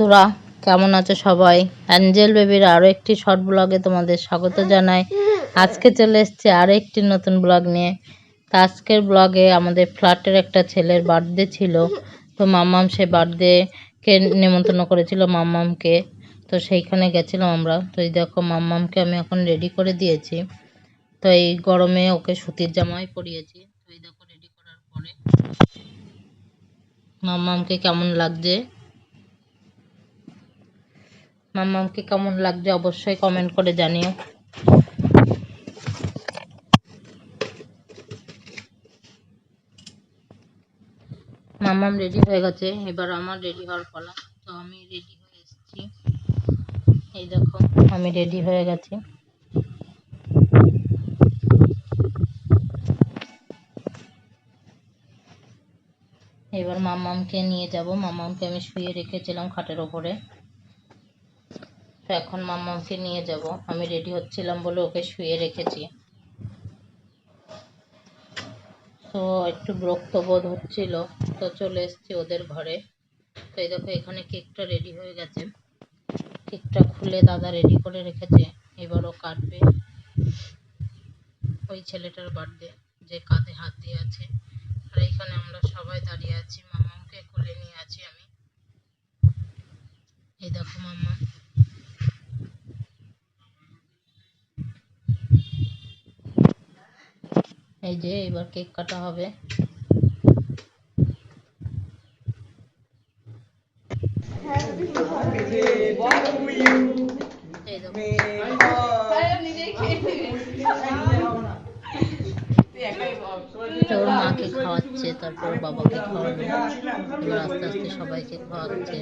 বন্ধুরা, কেমন আছো সবাই? অ্যাঞ্জেল বেবির আরও একটি শর্ট ব্লগে তোমাদের স্বাগত জানাই। আজকে চলে এসেছি আরও একটি নতুন ব্লগ নিয়ে। তো আজকের ব্লগে আমাদের ফ্ল্যাটের একটা ছেলের বার্থডে ছিল। তো মাম্মাম সে বার্থডেকে নেমন্তন্ন করেছিল মাম্মামকে। তো সেইখানে গেছিলাম আমরা। তো এই দেখো, মাম্মামকে আমি এখন রেডি করে দিয়েছি। তো এই গরমে ওকে সুতির জামাই পরিয়েছি। তো এই দেখো রেডি করার পরে মাম্মামকে কেমন লাগছে? মাম্মামকে কেমন লাগছে অবশ্যই কমেন্ট করে জানিও। মাম্মাম রেডি হয়ে গেছে, এবার আমার রেডি হওয়ার পালা। তো আমি রেডি হয়ে এসেছি। এই দেখো, আমি রেডি হয়ে গেছি। এবার মাম্মামকে নিয়ে যাব। মাম্মামকে আমি শুয়ে রেখেছিলাম খাটের ওপরে। তো এখন মাম্মামকে নিয়ে যাব। আমি রেডি হচ্ছিলাম বলে ওকে শুয়ে রেখেছি। তো একটু বোধ হচ্ছিল, তো চলে এসেছি ওদের ঘরে। তো এই দেখো, এখানে কেকটা রেডি হয়ে গেছে। কেকটা খুলে দাদা রেডি করে রেখেছে। এবার ও কাটবে ওই ছেলেটার বার্থডে যে কাঁধে হাত দিয়ে আছে। আর এখানে আমরা সবাই দাঁড়িয়ে আছি। মামাকে কোলে নিয়ে আছি আমি। এই দেখো মাম্মা। এই যে এবার কেক কাটা হবে এই দেখো তো ওর মাকে খাওয়াচ্ছে তারপর বাবাকে খাওয়ানো এবার আস্তে আস্তে সবাইকে খাওয়াচ্ছে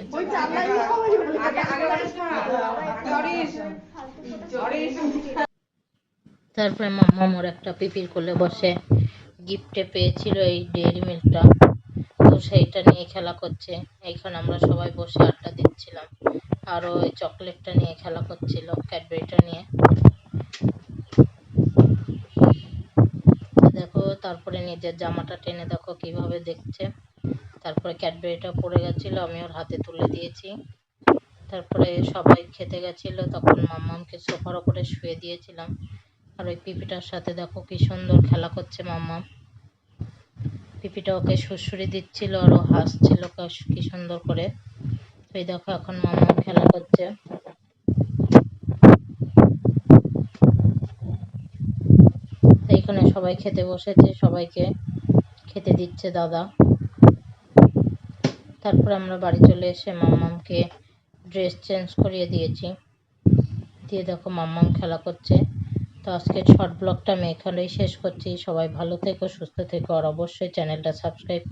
তারপরে মাম্মা মোর একটা পিপির কোলে বসে গিফটে পেয়েছিল এই ডেয়ারি মিল্কটা তো সেইটা নিয়ে খেলা করছে। এইখানে আমরা সবাই বসে আড্ডা দিচ্ছিলাম। আর ওই চকলেটটা নিয়ে খেলা করছিল ক্যাডবেরিটা নিয়ে। দেখো, তারপরে নিজের জামাটা টেনে দেখো কীভাবে দেখছে। তারপরে ক্যাডবেরিটা পড়ে গেছিল, আমি ওর হাতে তুলে দিয়েছি। তারপরে সবাই খেতে গেছিল, তখন মাম্মামকে সোফার ওপরে শুয়ে দিয়েছিলাম। আর ওই পিপিটার সাথে দেখো কি সুন্দর খেলা করছে মাম্মা। পিপিটা ওকে সুরসুরি দিচ্ছিল আর ও হাসছিল কা- সুন্দর করে। এই দেখো এখন মাম্মা খেলা করছে। তো এখানে সবাই খেতে বসেছে, সবাইকে খেতে দিচ্ছে দাদা। তারপর আমরা বাড়ি চলে এসে মাম্মামকে ড্রেস চেঞ্জ করিয়ে দিয়েছি। দিয়ে দেখো মাম্মাম খেলা করছে। তো আজকে শর্ট ব্লগটা আমি এখানেই শেষ করছি। সবাই ভালো থেকো, সুস্থ থেকো, আর অবশ্যই চ্যানেলটা সাবস্ক্রাইব